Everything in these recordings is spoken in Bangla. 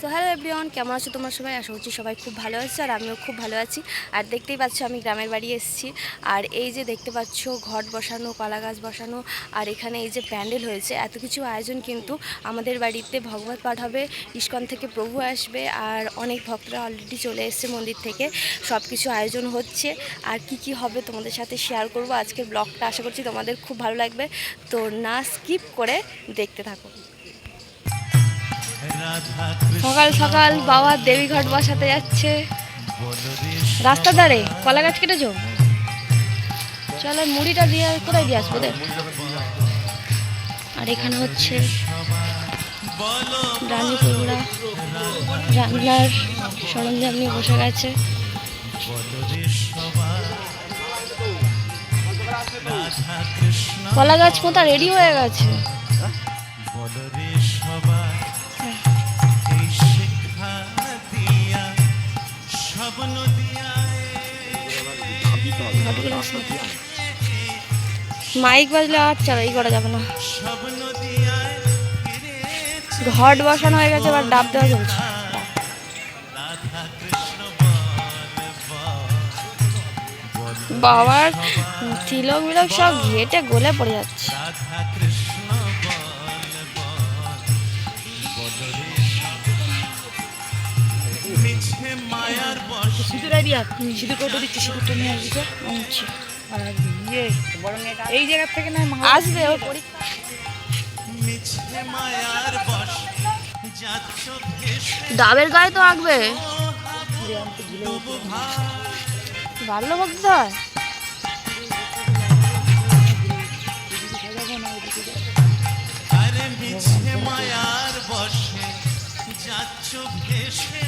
সো হ্যালো এভরিওয়ান কেমন আছো তোমরা সবাই? আশা করছি সবাই খুব ভালো আছে আর আমিও খুব ভালো আছি। আর দেখতেই পাচ্ছ আমি গ্রামের বাড়ি এসেছি। আর এই যে দেখতে পাচ্ছ ঘট বসানো, কলা গাছ বসানো, আর এখানে এই যে প্যান্ডেল হয়েছে। এত কিছু আয়োজন কিন্তু আমাদের বাড়িতে ভগবত পাঠ হবে, ইস্কন থেকে প্রভু আসবে, আর অনেক ভক্তরা অলরেডি চলে এসছে মন্দির থেকে। সব কিছু আয়োজন হচ্ছে। আর কি কি হবে তোমাদের সাথে শেয়ার করব আজকের ব্লগটা আশা করছি তোমাদের খুব ভালো লাগবে। তো না স্কিপ করে দেখতে থাকো। সকাল সকাল বাবা দেবীঘাট বসাতে যাচ্ছে। রাস্তা ধারে কলা গাছ কেটেছ? চলো মুড়িটা দিয়ে কোথায় দিয়ে আসব আর এখানে হচ্ছে রানী রান্নার সরঞ্জাম নিয়ে বসে গেছে। কলা গাছ কোথা রেডি হয়ে গেছে? মাইক বাজলে আর চালাই করা যাবে না। ঘট বসানো হয়ে গেছে, এবার ডাব দেওয়া চলছে। বাবার তিলক বিলক সব ঘেটে গলে পড়ে যাচ্ছে। সিঁদুর আইডিয়া সিঁদুর কৌটো দিচ্ছি সিঁদুরটা নিয়ে আসবি তো। আর ইয়ে এই জায়গা থেকে না আসবে পরীক্ষা। ডাবের গায়ে তো আঁকবে। ভালো ভক্ত হয়। আরে মিছে মায়ার বসে যাচ্ছ ভেসে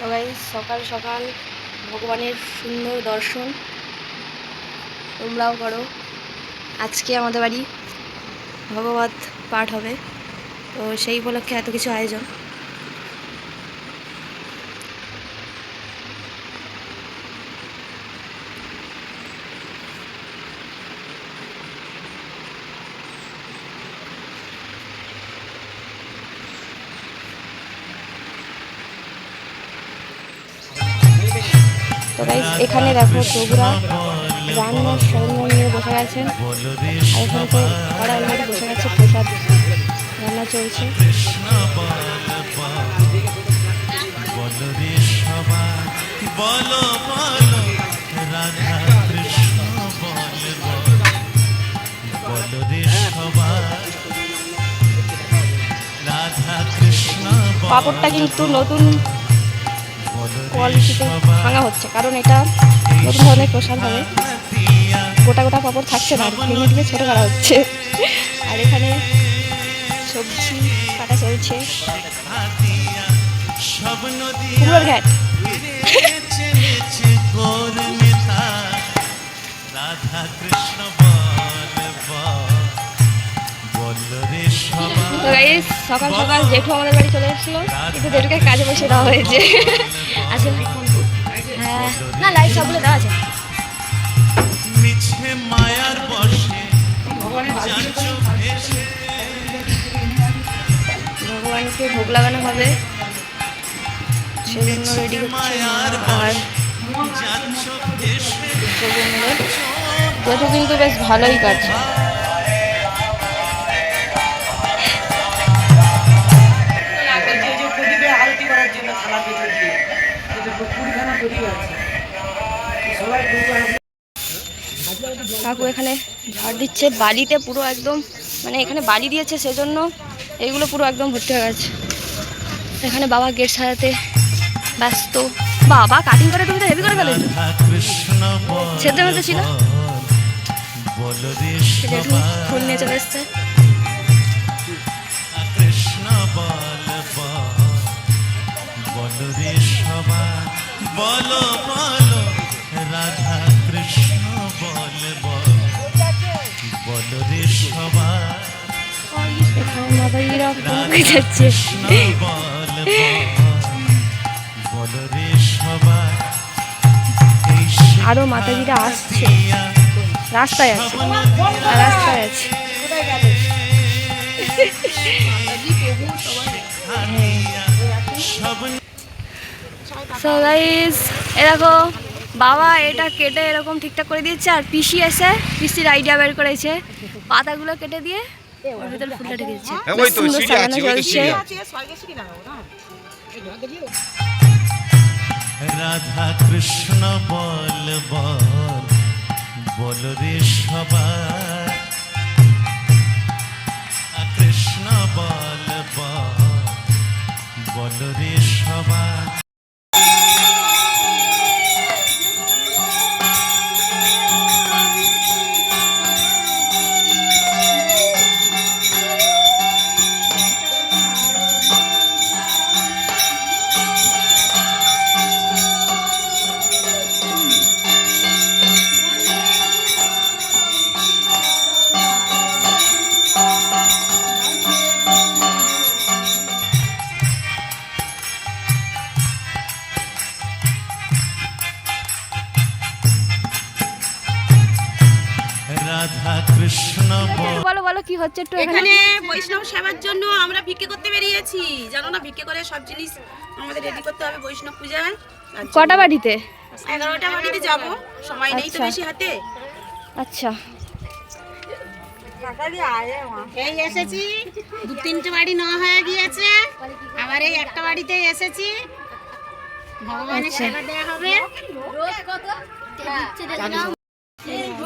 সবাই সকাল সকাল ভগবানের সুন্দর দর্শন। তোমরাও করো। আজকে আমাদের বাড়ি ভগবত পাঠ হবে। তো সেই উপলক্ষে এত কিছু আয়োজন। তো গাইস এখানে দেখো প্রভুরা রান্নার সরঞ্জাম নিয়ে বসে গেছেন আর এখানে তো ওরা অলরেডি বসে গেছে প্রসাদ রান্না চলছে। বল কিন্তু নতুন কোয়ালিটিতে ভাঙা হচ্ছে, কারণ এটা নতুন ধরনের প্রসাদ হবে। গোটা গোটা পাঁপড় থাকছে না ভেঙে ছোটো করা হচ্ছে। আর এখানে সবজি কাটা চলছে। সকাল সকাল জেঠু আমাদের বাড়ি চলে এসেছিল। কিন্তু জেঠুকে কাজে বসে দেওয়া হয়েছে। আসলে হ্যাঁ না লাইট সবগুলো দেওয়া আছে। মিছে মায়ার বসে ভগবানকে ভোগ লাগানো হবে। সেজন্য রেডি হচ্ছে আর প্রভু কিন্তু বেশ ভালোই কাটছে কাকু এখানে ঝাড় দিচ্ছে। বালিতে পুরো একদম মানে এখানে বালি দিয়েছে সেজন্য এইগুলো পুরো একদম ভর্তি হয়ে গেছে। এখানে বাবা গেট সাজাতে ব্যস্ত। বাবা কাটিং করে তুমি তো হেভি করে ফেলেছো। রাধা কৃষ্ণ বল সেদ্ধ মতো ছিল। ফুল নিয়ে চলে এসছে। বল বল রাধা কৃষ্ণ বল আরও মাতাজিরা আসছে। রাস্তায় আছে। রাস্তায় আছে। হানিয়া সব সো গাইস এ দেখো বাবা এটা কেটে এরকম ঠিকঠাক করে দিয়েছে আর পিসি এসে পিসির আইডিয়া বের করেছে। পাতাগুলো কেটে দিয়ে ওর ভিতরে ফুলটা ঢেকে দিচ্ছে। হ্যাঁ, সুন্দর সাজানো চলছে। রাধা কৃষ্ণ বল বল বল রে সবাই কৃষ্ণ বল বল বল রে হচ্ছে একটু এখানে বৈষ্ণব সেবার জন্য আমরা ভিক্ষে করতে বেরিয়েছি। জানো না ভিক্ষে করে সব জিনিস আমাদের রেডি করতে হবে বৈষ্ণব পূজায়। কটা বাড়িতে? এগারোটা বাড়িতে যাব। সময় নেই তো আচ্ছা। বেশি হাতে। আচ্ছা। এই এসেছি। দু তিনটে বাড়ি নেওয়া হয়ে গিয়েছে। আবার এই একটা বাড়িতে এসেছি। ভগবানের সেবা দেওয়া হবে।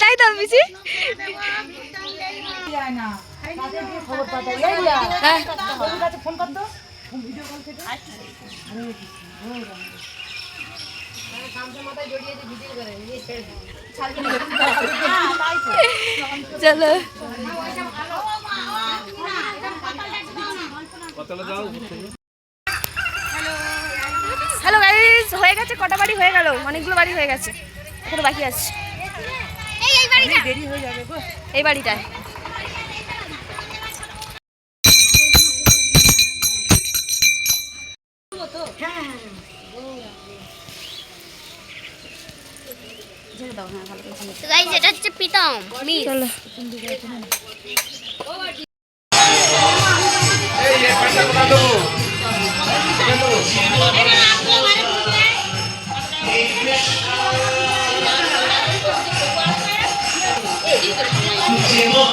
তাই তো পিসি। চলো। হ্যালো গাইস হয়ে গেছে, কটা বাড়ি হয়ে গেল? অনেকগুলো বাড়ি হয়ে গেছে। এখনও বাকি আছে। এই এই বাড়িটা দেরি হয়ে যাবে গো। এই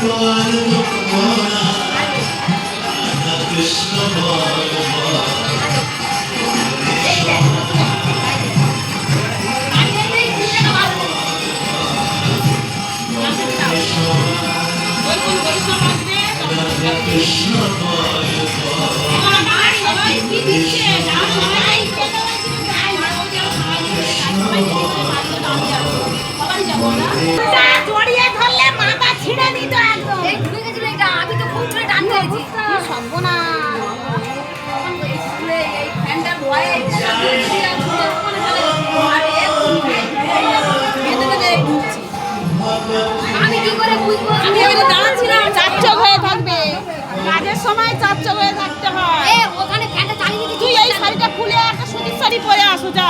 কৃষ্ণ হয়েছি আমি কি করে বুঝব আমি এখানে দাঁড়াচ্ছিলাম চার চোখ হয়ে থাকবে কাজের সময় চার চোখ হয়ে থাকতে হয় তুই এই খুলে একটা সুতির শাড়ি পরে আসো যা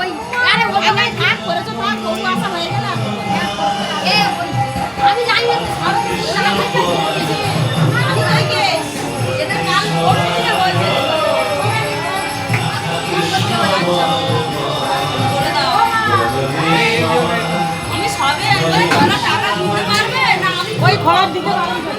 ওই আরে, ওখানে থাক, করেছ, থাক আসা হয়ে Obrigado.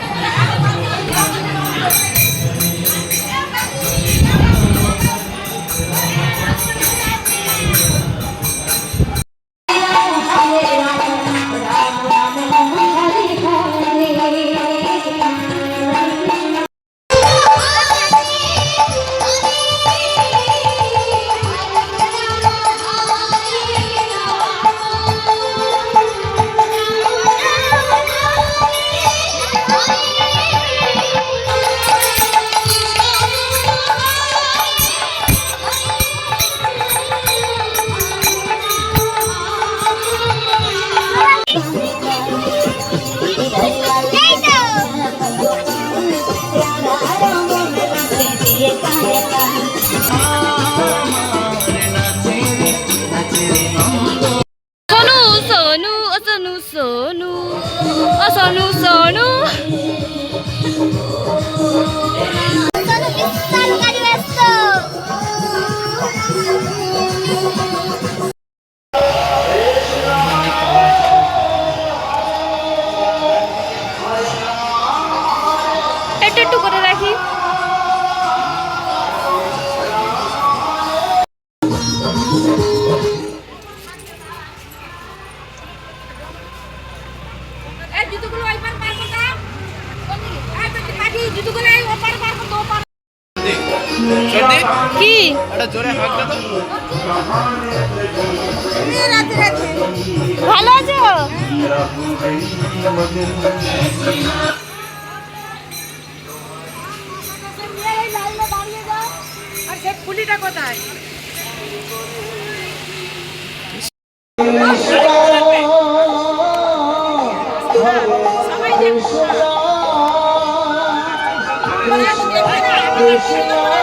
Lord.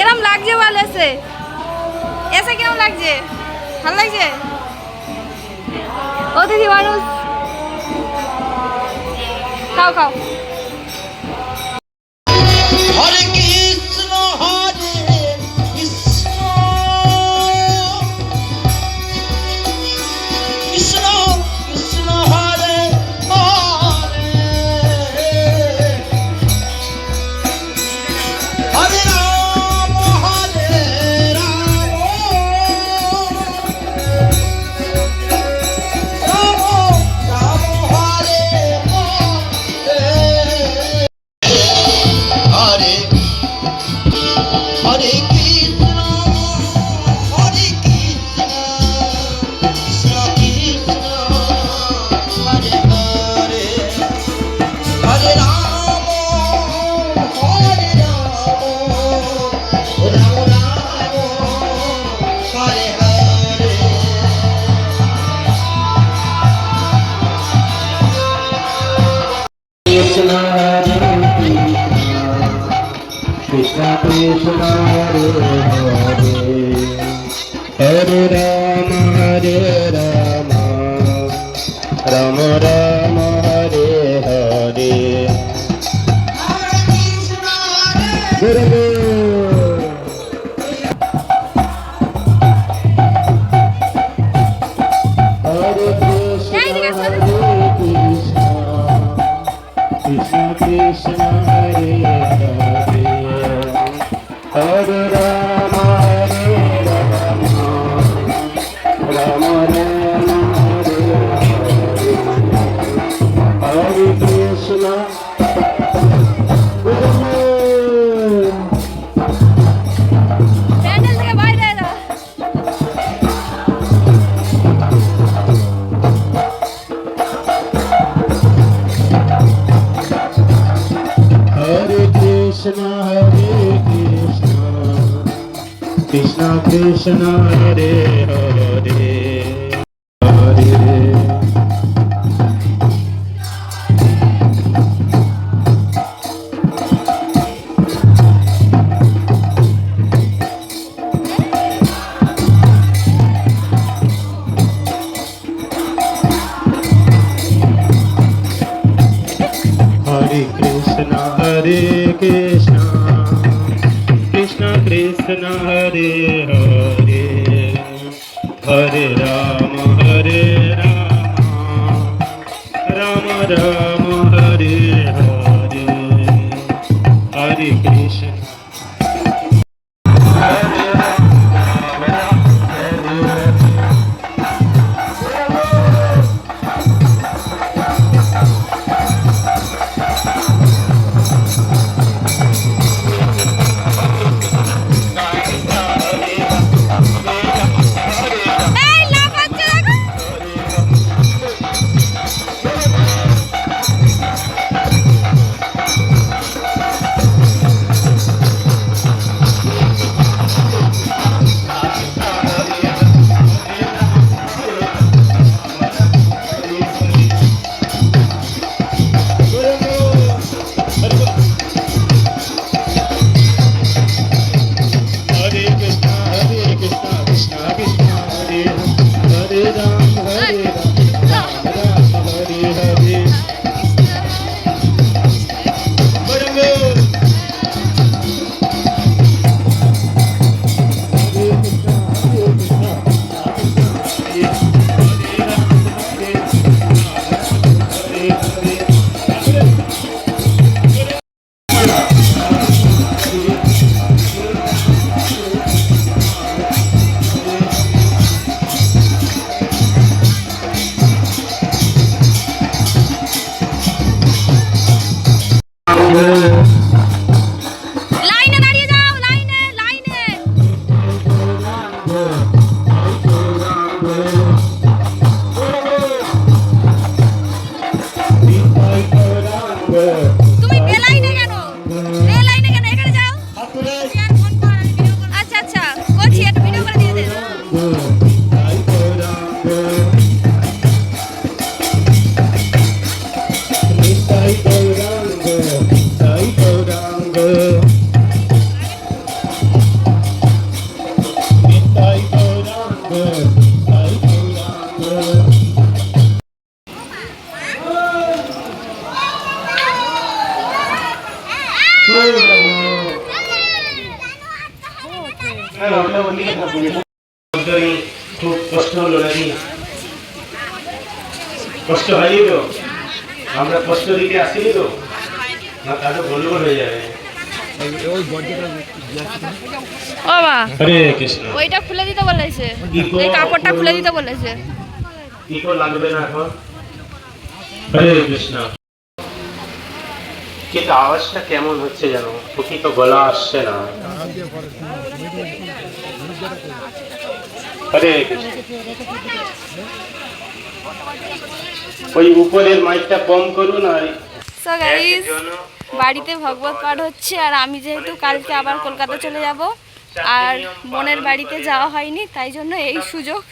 কেরম লাগছে বল এসে। এসে কেমন লাগছে? ভালো লাগছে? অতিথি মানুষ। খাও খাও। Hare Krishna. করছি একটা ভিডিও করে দিয়ে দেন বলেছে। এই কাপড়টা খুলে দিতে বলেছে। লাগবে না এখন। হরে কৃষ্ণ। কিন্তু আওয়াজটা কেমন হচ্ছে জানো? যেন তো গলা আসছে না। হরে ওই উপরের মাইকটা কম করুন আর সো গাইস বাড়িতে ভগবত পাঠ হচ্ছে আর আমি যেহেতু কালকে আবার কলকাতা চলে যাব আর বোনের বাড়িতে যাওয়া হয়নি তাই জন্য এই সুযোগ।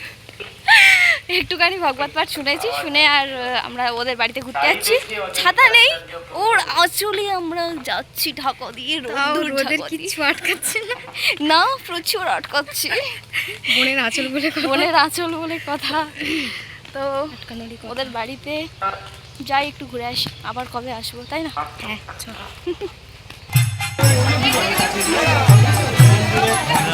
একটুখানি ভগবত পাঠ শুনেছি শুনে আর আমরা ওদের বাড়িতে ঘুরতে যাচ্ছি। ছাতা নেই ওর আচলে আমরা যাচ্ছি ঢাকা দিয়ে কিছু আটকাচ্ছে না? প্রচুর আটকাচ্ছে। বোনের আঁচল বলে বোনের আঁচল বলে কথা। তো ওদের বাড়িতে যাই একটু ঘুরে আসি। আবার কবে আসব তাই না? হ্যাঁ চলো।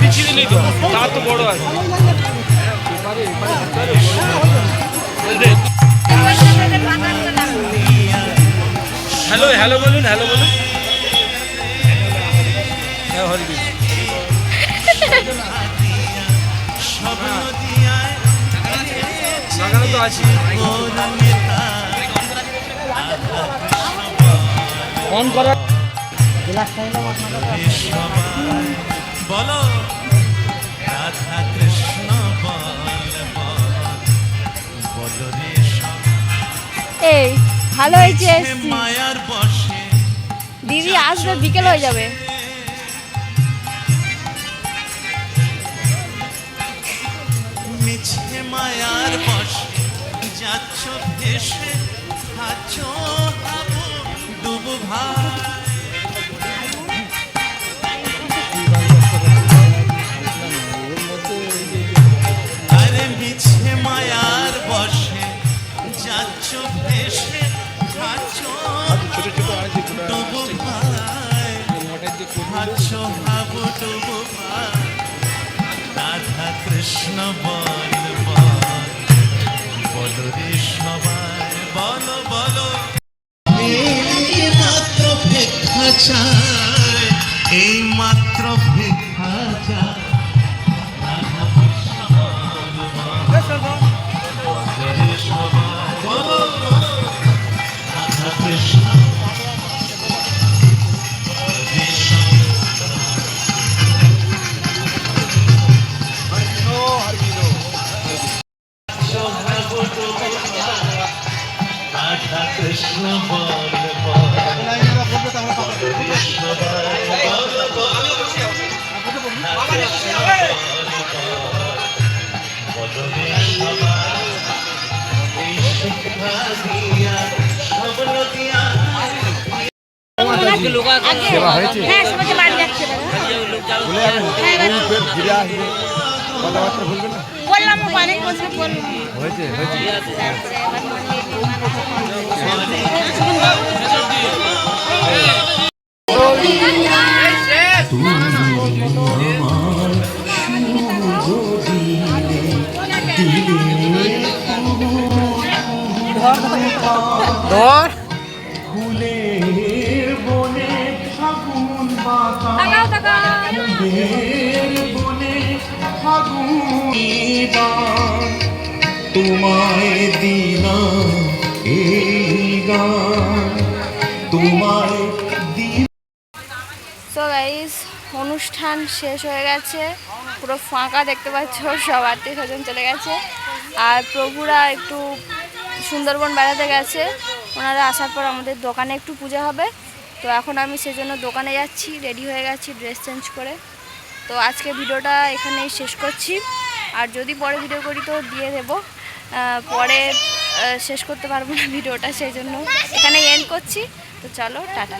পিছিয়ে দিলেই তো বড় আছে। হ্যালো হ্যালো বলুন হ্যালো বলুন। হ্যাঁ লাগানো তো আছি। অন করা বলো। ভালো হয়েছে দিদি আসবে বিকেল হয়ে যাবে। মিছে মায়ার বসে যাচ্ছ খাচ্ছ ভাই আরে কৃষ্ণ কৃষ্ণ বল কৃষ্ণ স্বপ্ন দিয়া হ্যাঁ বললাম। অনেক বছর বললাম ধর। ফুলের বনে ফাগুন বনে ফাগুন গান তোমায় দিলাম এই সো গাইস অনুষ্ঠান শেষ হয়ে গেছে। পুরো ফাঁকা দেখতে পাচ্ছ, সব আত্মীয় স্বজন চলে গেছে। আর প্রভুরা একটু সুন্দরবন বেড়াতে গেছে। ওনারা আসার পর আমাদের দোকানে একটু পূজা হবে। তো এখন আমি সেজন্য দোকানে যাচ্ছি রেডি হয়ে গেছি ড্রেস চেঞ্জ করে। তো আজকে ভিডিওটা এখানেই শেষ করছি। আর যদি পরে ভিডিও করি তো দিয়ে দেবো। পরে শেষ করতে পারব না ভিডিওটা সেই জন্য এখানে এন্ড করছি। তো চলো টাটা।